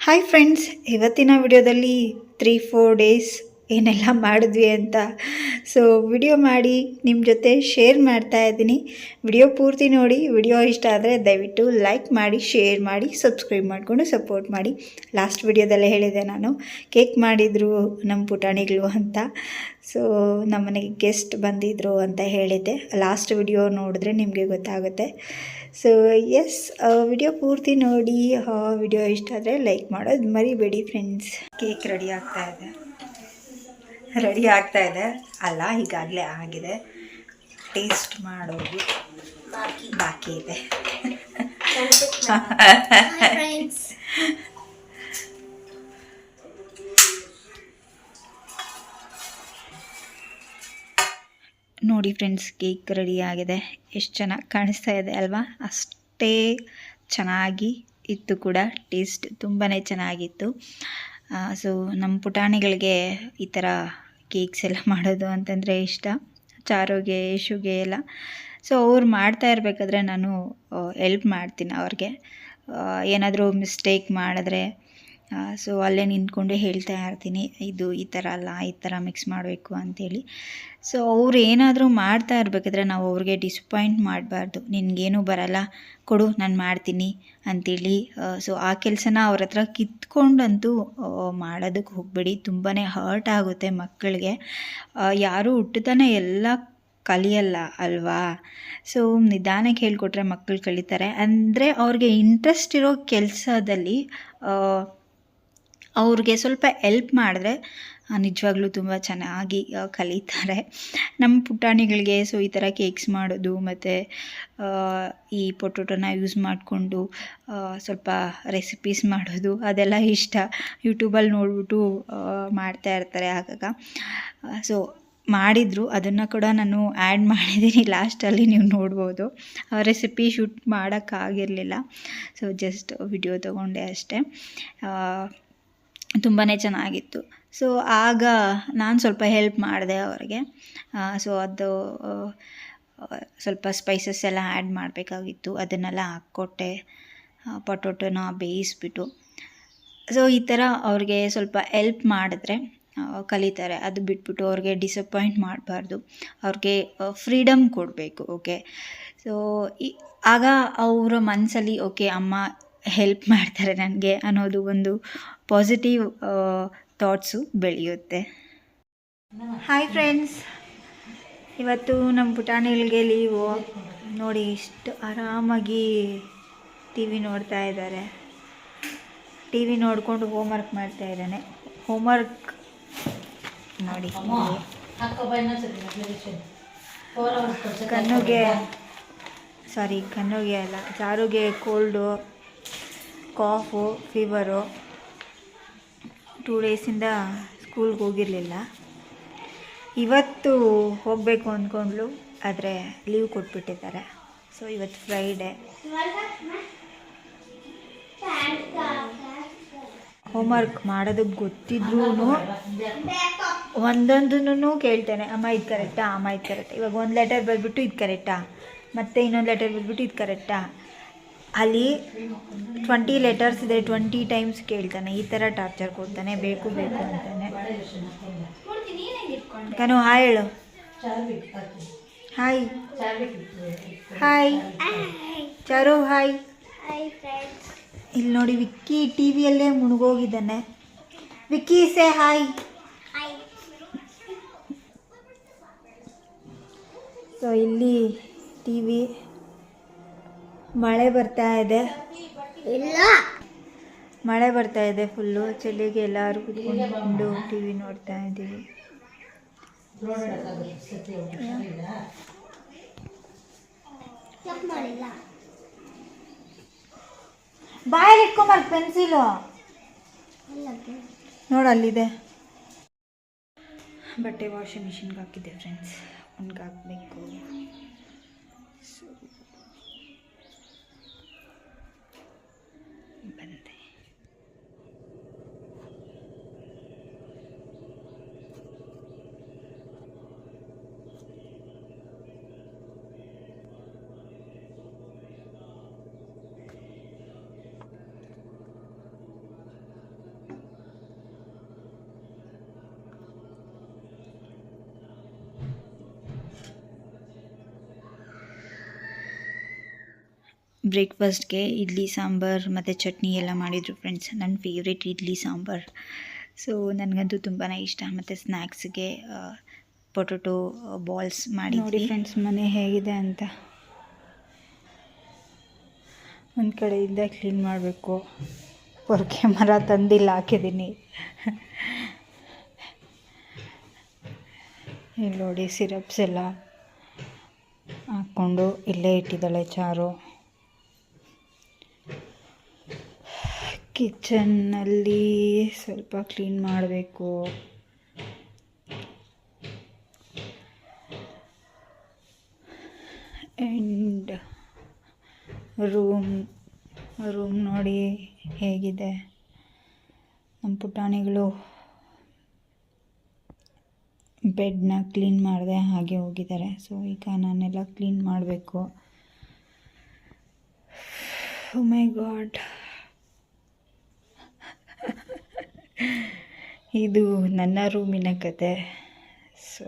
Hi friends ಇವತ್ತಿನ ವಿಡಿಯೋದಲ್ಲಿ three four days ಏನೆಲ್ಲ ಮಾಡಿದ್ವಿ ಅಂತ. ಸೊ ವಿಡಿಯೋ ಮಾಡಿ ನಿಮ್ಮ ಜೊತೆ ಶೇರ್ ಮಾಡ್ತಾ ಇದ್ದೀನಿ. ವಿಡಿಯೋ ಪೂರ್ತಿ ನೋಡಿ ವಿಡಿಯೋ ಇಷ್ಟ ಆದರೆ ದಯವಿಟ್ಟು ಲೈಕ್ ಮಾಡಿ ಶೇರ್ ಮಾಡಿ ಸಬ್ಸ್ಕ್ರೈಬ್ ಮಾಡಿಕೊಂಡು ಸಪೋರ್ಟ್ ಮಾಡಿ. ಲಾಸ್ಟ್ ವಿಡಿಯೋದಲ್ಲೇ ಹೇಳಿದೆ ನಾನು ಕೇಕ್ ಮಾಡಿದರು ನಮ್ಮ ಪುಟಾಣಿಗಳು ಅಂತ. ಸೊ ನಮ್ಮನೆಗೆ ಗೆಸ್ಟ್ ಬಂದಿದ್ದರು ಅಂತ ಹೇಳಿದ್ದೆ. ಲಾಸ್ಟ್ ವಿಡಿಯೋ ನೋಡಿದ್ರೆ ನಿಮಗೆ ಗೊತ್ತಾಗುತ್ತೆ. ಸೊ ಎಸ್ ವಿಡಿಯೋ ಪೂರ್ತಿ ನೋಡಿ ವಿಡಿಯೋ ಇಷ್ಟ ಆದರೆ ಲೈಕ್ ಮಾಡೋದು ಮರಿಬೇಡಿ ಫ್ರೆಂಡ್ಸ್ ಕೇಕ್ ರೆಡಿ ಆಗ್ತಾ ಇದೆ. ರೆಡಿ ಆಗ್ತಾ ಇದೆ. ಅಲ್ಲ, ಈಗಾಗಲೇ ಆಗಿದೆ. ಟೇಸ್ಟ್ ಮಾಡೋದು ಬಾಕಿ ಇದೆ. ನೋಡಿ ಫ್ರೆಂಡ್ಸ್ ಕೇಕ್ ರೆಡಿ ಆಗಿದೆ. ಎಷ್ಟು ಚೆನ್ನಾಗಿ ಕಾಣಿಸ್ತಾ ಇದೆ ಅಲ್ವಾ? ಅಷ್ಟೇ ಚೆನ್ನಾಗಿ ಇತ್ತು ಕೂಡ. ಟೇಸ್ಟ್ ತುಂಬಾ ಚೆನ್ನಾಗಿತ್ತು. ಸೊ ನಮ್ಮ ಪುಟಾಣಿಗಳಿಗೆ ಈ ಥರ ಕೇಕ್ಸ್ ಎಲ್ಲ ಮಾಡೋದು ಅಂತಂದರೆ ಇಷ್ಟ. ಚಾರೋಗೆ ಯೇಶುಗೆ ಎಲ್ಲ. ಸೊ ಅವ್ರು ಮಾಡ್ತಾ ಇರಬೇಕಾದ್ರೆ ನಾನು ಎಲ್ಪ್ ಮಾಡ್ತೀನಿ ಅವ್ರಿಗೆ. ಏನಾದರೂ ಮಿಸ್ಟೇಕ್ ಮಾಡಿದ್ರೆ ಸೊ ಅಲ್ಲೇ ನಿಂತ್ಕೊಂಡು ಹೇಳ್ತಾ ಇರ್ತೀನಿ, ಇದು ಈ ಥರ ಅಲ್ಲ, ಈ ಥರ ಮಿಕ್ಸ್ ಮಾಡಬೇಕು ಅಂಥೇಳಿ ಸೊ ಅವ್ರು ಏನಾದರೂ ಮಾಡ್ತಾ ಇರಬೇಕಾದ್ರೆ ನಾವು ಅವ್ರಿಗೆ ಡಿಸಪಾಯಿಂಟ್ ಮಾಡಬಾರ್ದು. ನಿನಗೇನು ಬರಲ್ಲ, ಕೊಡು, ನಾನು ಮಾಡ್ತೀನಿ ಅಂಥೇಳಿ ಸೊ ಆ ಕೆಲಸನ ಅವ್ರ ಹತ್ರ ಕಿತ್ಕೊಂಡಂತೂ ಮಾಡೋದಕ್ಕೆ ಹೋಗಬೇಡಿ. ತುಂಬಾ ಹರ್ಟ್ ಆಗುತ್ತೆ ಮಕ್ಕಳಿಗೆ. ಯಾರೂ ಹುಟ್ಟುತ್ತಾನೆ ಎಲ್ಲ ಕಲಿಯಲ್ಲ ಅಲ್ವಾ? ಸೊ ನಿಧಾನಕ್ಕೆ ಹೇಳಿಕೊಟ್ರೆ ಮಕ್ಕಳು ಕಲಿತಾರೆ. ಅಂದರೆ ಅವ್ರಿಗೆ ಇಂಟ್ರೆಸ್ಟ್ ಇರೋ ಕೆಲಸದಲ್ಲಿ ಅವ್ರಿಗೆ ಸ್ವಲ್ಪ ಎಲ್ಪ್ ಮಾಡಿದ್ರೆ ನಿಜವಾಗ್ಲೂ ತುಂಬ ಚೆನ್ನಾಗಿ ಕಲಿತಾರೆ. ನಮ್ಮ ಪುಟಾಣಿಗಳಿಗೆ ಸೊ ಈ ಥರ ಕೇಕ್ಸ್ ಮಾಡೋದು, ಮತ್ತು ಈ ಪೊಟೊಟೊನ ಯೂಸ್ ಮಾಡಿಕೊಂಡು ಸ್ವಲ್ಪ ರೆಸಿಪೀಸ್ ಮಾಡೋದು, ಅದೆಲ್ಲ ಇಷ್ಟ. ಯೂಟ್ಯೂಬಲ್ಲಿ ನೋಡ್ಬಿಟ್ಟು ಮಾಡ್ತಾ ಇರ್ತಾರೆ ಆಗಾಗ. ಸೊ ಮಾಡಿದರು. ಅದನ್ನು ಕೂಡ ನಾನು ಆ್ಯಡ್ ಮಾಡಿದ್ದೀನಿ ಲಾಸ್ಟಲ್ಲಿ ನೀವು ನೋಡ್ಬೋದು. ರೆಸಿಪಿ ಶೂಟ್ ಮಾಡೋಕ್ಕಾಗಿರಲಿಲ್ಲ ಸೊ ಜಸ್ಟ್ ವಿಡಿಯೋ ತೊಗೊಂಡೆ ಅಷ್ಟೇ. ತುಂಬಾ ಚೆನ್ನಾಗಿತ್ತು. ಸೊ ಆಗ ನಾನು ಸ್ವಲ್ಪ ಹೆಲ್ಪ್ ಮಾಡಿದೆ ಅವ್ರಿಗೆ. ಸೊ ಅದು ಸ್ವಲ್ಪ ಸ್ಪೈಸಸ್ ಎಲ್ಲ ಆ್ಯಡ್ ಮಾಡಬೇಕಾಗಿತ್ತು. ಅದನ್ನೆಲ್ಲ ಹಾಕ್ಕೊಟ್ಟೆ. ಪೊಟೊಟೊನ ಬೇಯಿಸ್ಬಿಟ್ಟು. ಸೊ ಈ ಥರ ಅವ್ರಿಗೆ ಸ್ವಲ್ಪ ಎಲ್ಪ್ ಮಾಡಿದ್ರೆ ಕಲಿತಾರೆ. ಅದು ಬಿಟ್ಬಿಟ್ಟು ಅವ್ರಿಗೆ ಡಿಸಪಾಯಿಂಟ್ ಮಾಡಬಾರ್ದು. ಅವ್ರಿಗೆ ಫ್ರೀಡಮ್ ಕೊಡಬೇಕು ಓಕೆ ಸೊ ಆಗ ಅವರ ಮನಸ್ಸಲ್ಲಿ ಓಕೆ ಅಮ್ಮ ಹೆಲ್ಪ್ ಮಾಡ್ತಾರೆ ನನಗೆ ಅನ್ನೋದು ಒಂದು ಪಾಸಿಟಿವ್ ಥಾಟ್ಸು ಬೆಳೆಯುತ್ತೆ. ಹಾಯ್ ಫ್ರೆಂಡ್ಸ್ ಇವತ್ತು ನಮ್ಮ ಪುಟಾಣಿಗಳಿಗೆ ಲೀವು ನೋಡಿ ಇಷ್ಟು ಆರಾಮಾಗಿ ಟಿ ವಿ ನೋಡ್ತಾ ಇದ್ದಾರೆ. ಟಿ ವಿ ನೋಡಿಕೊಂಡು ಹೋಮ್ವರ್ಕ್ ಮಾಡ್ತಾ ಇದ್ದಾನೆ. ಹೋಮ್ವರ್ಕ್ ನೋಡಿ. ಕಣ್ಣುಗೆ ಸಾರಿ ಕಣ್ಣುಗೆ ಅಲ್ಲ, ಜಾರುಗೆ ಕೋಲ್ಡು ಕಾಫು, ಫೀವರು ಟೂ ಡೇಸಿಂದ ಸ್ಕೂಲ್ಗೆ ಹೋಗಿರಲಿಲ್ಲ. ಇವತ್ತು ಹೋಗಬೇಕು ಅಂದ್ಕೊಂಡ್ಲು ಆದರೆ ಲೀವ್ ಕೊಟ್ಬಿಟ್ಟಿದ್ದಾರೆ. ಸೊ ಇವತ್ತು ಫ್ರೈಡೇ ಹೋಮ್ವರ್ಕ್ ಮಾಡೋದಕ್ಕೆ ಗೊತ್ತಿದ್ರೂ ಒಂದೊಂದನ್ನು ಕೇಳ್ತೇನೆ, ಅಮ್ಮ, ಇದು ಕರೆಕ್ಟಾ ಅಮ್ಮ, ಇದು ಕರೆಕ್ಟಾ ಇವಾಗ ಒಂದು ಲೆಟರ್ ಬರೆದ್ಬಿಟ್ಟು ಇದು ಕರೆಕ್ಟಾ ಮತ್ತೆ ಇನ್ನೊಂದು ಲೆಟರ್ ಬರೆದ್ಬಿಟ್ಟು ಇದು ಕರೆಕ್ಟಾ ಅಲ್ಲಿ ಟ್ವೆಂಟಿ ಲೆಟರ್ಸ್ ಇದೆ ಟ್ವೆಂಟಿ ಟೈಮ್ಸ್ ಕೇಳ್ತಾನೆ. ಈ ಥರ ಟಾರ್ಚರ್ ಕೊಡ್ತಾನೆ. ಬೇಕು ಬೇಕು ಅಂತಾನೆ. ಕನು ಹಾಯ್ ಹೇಳು. ಹಾಯ್ ಹಾಯ್ ಚಾರು ಹಾಯ್ ಇಲ್ಲಿ ನೋಡಿ, ವಿಕ್ಕಿ ಟಿ ವಿಯಲ್ಲೇ ಮುಳುಗೋಗಿದ್ದಾನೆ ವಿಕ್ಕಿ ಸೇ ಹಾಯ್ ಸೊ ಇಲ್ಲಿ ಟಿ ವಿ ಮಳೆ ಬರ್ತಾ ಇದೆ. ಇಲ್ಲ. ಮಳೆ ಬರ್ತಾ ಇದೆ ಫುಲ್ಲು ಚಳಿಗೆ ಎಲ್ಲರೂ ಕುತ್ಕೊಂಡು ಟಿ ವಿ ನೋಡ್ತಾ ಇದ್ದೀವಿ. ಬಾಯಲ್ಲಿ ಇಟ್ಕೊಂಬಾರ ಪೆನ್ಸಿಲು ನೋಡು ಅಲ್ಲಿದೆ. ಬಟ್ಟೆ ವಾಷಿಂಗ್ ಮಿಷಿನ್ಗೆ ಹಾಕಿದ್ದೆ ಫ್ರೆಂಡ್ಸ್ ಒಣಗಿ ಬ್ರೇಕ್ಫಾಸ್ಟ್ಗೆ ಇಡ್ಲಿ, ಸಾಂಬಾರು ಮತ್ತು ಚಟ್ನಿ ಎಲ್ಲ ಮಾಡಿದರು ಫ್ರೆಂಡ್ಸ್ ನನ್ನ ಫೇವ್ರೇಟ್ ಇಡ್ಲಿ, ಸಾಂಬಾರು. ಸೊ ನನಗಂತೂ ತುಂಬಾ ಇಷ್ಟ. ಮತ್ತು ಸ್ನ್ಯಾಕ್ಸ್ಗೆ ಪೊಟೊಟೊ ಬಾಲ್ಸ್ ಮಾಡಿ ನೋಡಿ ಫ್ರೆಂಡ್ಸ್ ಮನೆ ಹೇಗಿದೆ ಅಂತ. ಒಂದು ಕಡೆಯಿಂದ ಕ್ಲೀನ್ ಮಾಡಬೇಕು. ಪೊರ್ಕೆ ಮರ ತಂದಿಲ್ಲ ಹಾಕಿದ್ದೀನಿ ಇಲ್ಲಿ ನೋಡಿ ಸಿರಪ್ಸ್ ಎಲ್ಲ ಹಾಕ್ಕೊಂಡು ಇಲ್ಲೇ ಇಟ್ಟಿದ್ದಾಳೆ ಚಾರು. ಕಿಚನ್ನಲ್ಲಿ ಸ್ವಲ್ಪ ಕ್ಲೀನ್ ಮಾಡಬೇಕು. ಆ್ಯಂಡ್ ರೂಮ್ ರೂಮ್ ನೋಡಿ ಹೇಗಿದೆ? ನಮ್ಮ ಪುಟಾಣಿಗಳು ಬೆಡ್ನ ಕ್ಲೀನ್ ಮಾಡಿದೆ ಹಾಗೆ ಹೋಗಿದ್ದಾರೆ. ಸೊ ಈಗ ನಾನೆಲ್ಲ ಕ್ಲೀನ್ ಮಾಡಬೇಕು. ಮೈ ಗಾಡ್ ಇದು ನನ್ನ ರೂಮಿನ ಕತೆ. ಸೊ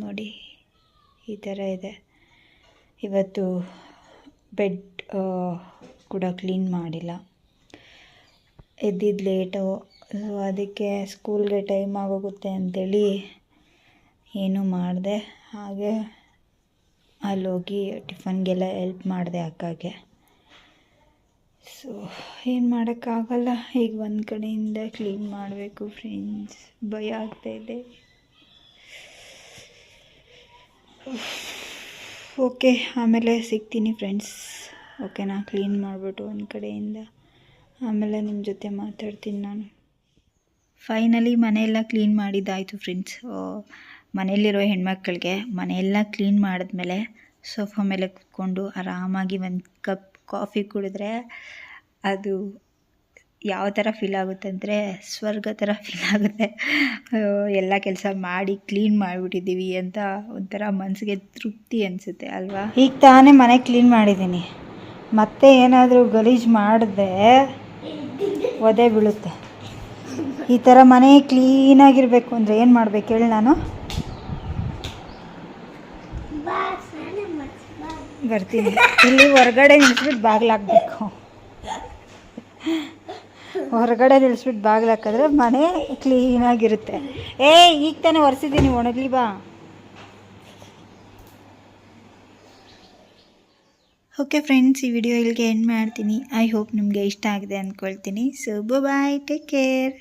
ನೋಡಿ, ಈ ಥರ ಇದೆ. ಇವತ್ತು ಬೆಡ್ ಕೂಡ ಕ್ಲೀನ್ ಮಾಡಿಲ್ಲ. ಎದ್ದಿದ್ದು ಲೇಟು. ಸೊ ಅದಕ್ಕೆ ಸ್ಕೂಲ್ಗೆ ಟೈಮ್ ಆಗೋಗುತ್ತೆ ಅಂಥೇಳಿ ಏನೂ ಮಾಡಿದೆ. ಹಾಗೆ ಅಲ್ಲೋಗಿ ಟಿಫನ್ಗೆಲ್ಲ ಎಲ್ಪ್ ಮಾಡಿದೆ ಅಕ್ಕಗೆ. ಸೊ ಏನು ಮಾಡೋಕ್ಕಾಗಲ್ಲ. ಈಗ ಒಂದು ಕಡೆಯಿಂದ ಕ್ಲೀನ್ ಮಾಡಬೇಕು ಫ್ರೆಂಡ್ಸ್ ಭಯ ಆಗ್ತಾಯಿದೆ ಓಕೆ ಆಮೇಲೆ ಸಿಗ್ತೀನಿ ಫ್ರೆಂಡ್ಸ್ ಓಕೆನಾ ಕ್ಲೀನ್ ಮಾಡಿಬಿಟ್ಟು ಒಂದು ಕಡೆಯಿಂದ. ಆಮೇಲೆ ನಿಮ್ಮ ಜೊತೆ ಮಾತಾಡ್ತೀನಿ ನಾನು. ಫೈನಲಿ ಮನೆಯೆಲ್ಲ ಕ್ಲೀನ್ ಮಾಡಿದ್ದಾಯಿತು ಫ್ರೆಂಡ್ಸ್ ಮನೆಯಲ್ಲಿರೋ ಹೆಣ್ಮಕ್ಳಿಗೆ ಮನೆಯೆಲ್ಲ ಕ್ಲೀನ್ ಮಾಡಿದ್ಮೇಲೆ ಸೋಫಾ ಮೇಲೆ ಕೂತ್ಕೊಂಡು ಆರಾಮಾಗಿ ಒಂದು ಕಪ್ ಕಾಫಿ ಕುಡಿದ್ರೆ ಅದು ಯಾವ ಥರ ಫೀಲ್ ಆಗುತ್ತೆ ಅಂದರೆ ಸ್ವರ್ಗ ಥರ ಫೀಲ್ ಆಗುತ್ತೆ. ಎಲ್ಲ ಕೆಲಸ ಮಾಡಿ ಕ್ಲೀನ್ ಮಾಡಿಬಿಟ್ಟಿದ್ದೀವಿ ಅಂತ ಒಂಥರ ಮನಸ್ಸಿಗೆ ತೃಪ್ತಿ ಅನಿಸುತ್ತೆ ಅಲ್ವಾ? ಈಗ ತಾನೇ ಮನೆ ಕ್ಲೀನ್ ಮಾಡಿದ್ದೀನಿ. ಮತ್ತೆ ಏನಾದರೂ ಗಲೀಜು ಮಾಡಿದೆ ಒದೆ ಬೀಳುತ್ತೆ. ಈ ಥರ ಮನೆ ಕ್ಲೀನಾಗಿರಬೇಕು ಅಂದರೆ ಏನು ಮಾಡ್ಬೇಕು ಹೇಳಿ ನಾನು ಬಾ ಸ್ನಾನ ಮಾಡ್ಸಿ ಬಾ ಬರ್ತೀನಿ. ಇಲ್ಲಿ ಹೊರಗಡೆ ನಿಲ್ಸ್ಬಿಟ್ಟು ಬಾಗಿಲಾಕಬೇಕು ಹೊರಗಡೆ ನಿಲ್ಸ್ಬಿಟ್ಟು ಬಾಗಿಲು ಹಾಕಿದ್ರೆ ಮನೆ ಕ್ಲೀನಾಗಿರುತ್ತೆ ಏ ಈಗ ತಾನೇ ಒರೆಸಿದ್ದೀನಿ, ಒಣಗ್ಲಿ ಬಾ. ಓಕೆ ಫ್ರೆಂಡ್ಸ್ ಈ ವಿಡಿಯೋ ಇಲ್ಲಿಗೆ ಎಂಡ್ ಮಾಡ್ತೀನಿ. ಐ ಹೋಪ್ ನಿಮಗೆ ಇಷ್ಟ ಆಗಿದೆ ಅಂದ್ಕೊಳ್ತೀನಿ ಸೊ ಬಾಯ್ ಟೇಕ್ ಕೇರ್